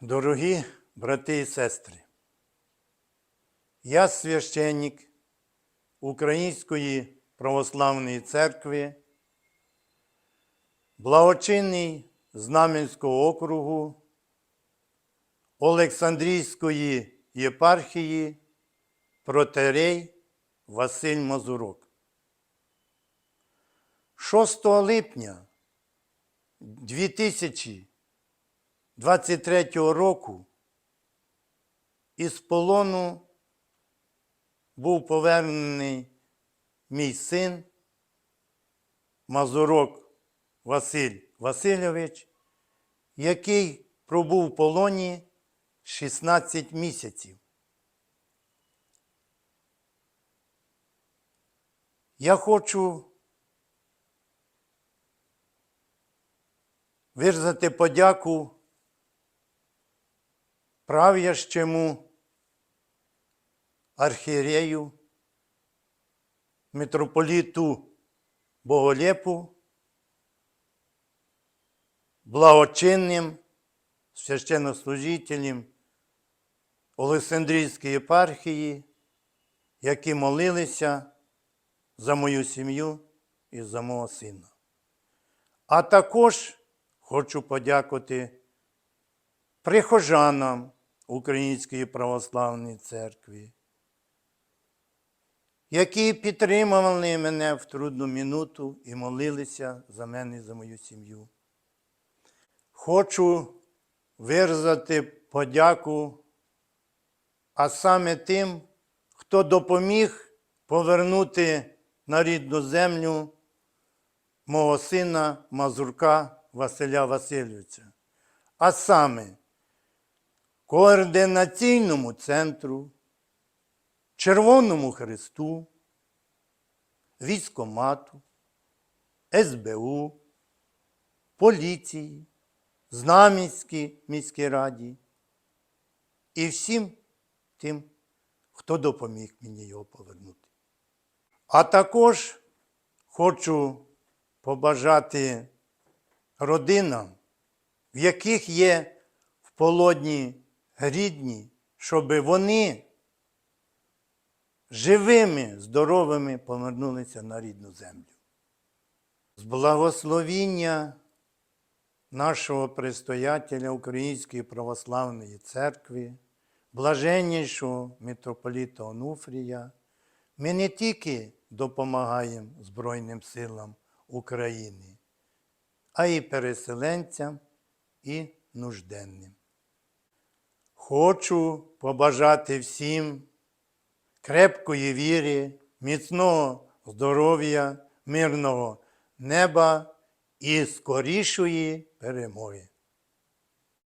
Дорогі брати і сестри, я священник Української православної церкви, благочинний Знам'янського округу Олександрійської єпархії протерей Василь Мазурок. 6 липня 2023 року із полону був повернений мій син Мазурок Василь Васильович, який пробув в полоні 16 місяців. Я хочу виразити подяку правящому архієрею, митрополіту Боголєпу, благочинним священнослужителям Олександрійської єпархії, які молилися за мою сім'ю і за мого сина. А також хочу подякувати прихожанам Української православної церкви, які підтримували мене в трудну минуту і молилися за мене і за мою сім'ю. Хочу виразити подяку, а саме тим, хто допоміг повернути на рідну землю мого сина Мазурка Василя Васильовича, а саме координаційному центру, Червоному Христу, військомату, СБУ, поліції, Знам'янській міській раді і всім тим, хто допоміг мені його повернути. А також хочу побажати родинам, в яких є в полоні рідні, щоб вони живими, здоровими повернулися на рідну землю. З благословіння нашого предстоятеля Української православної церкви, блаженнішого митрополіта Онуфрія, ми не тільки допомагаємо Збройним силам України, а й переселенцям і нужденним. Хочу побажати всім крепкої віри, міцного здоров'я, мирного неба і скорішої перемоги.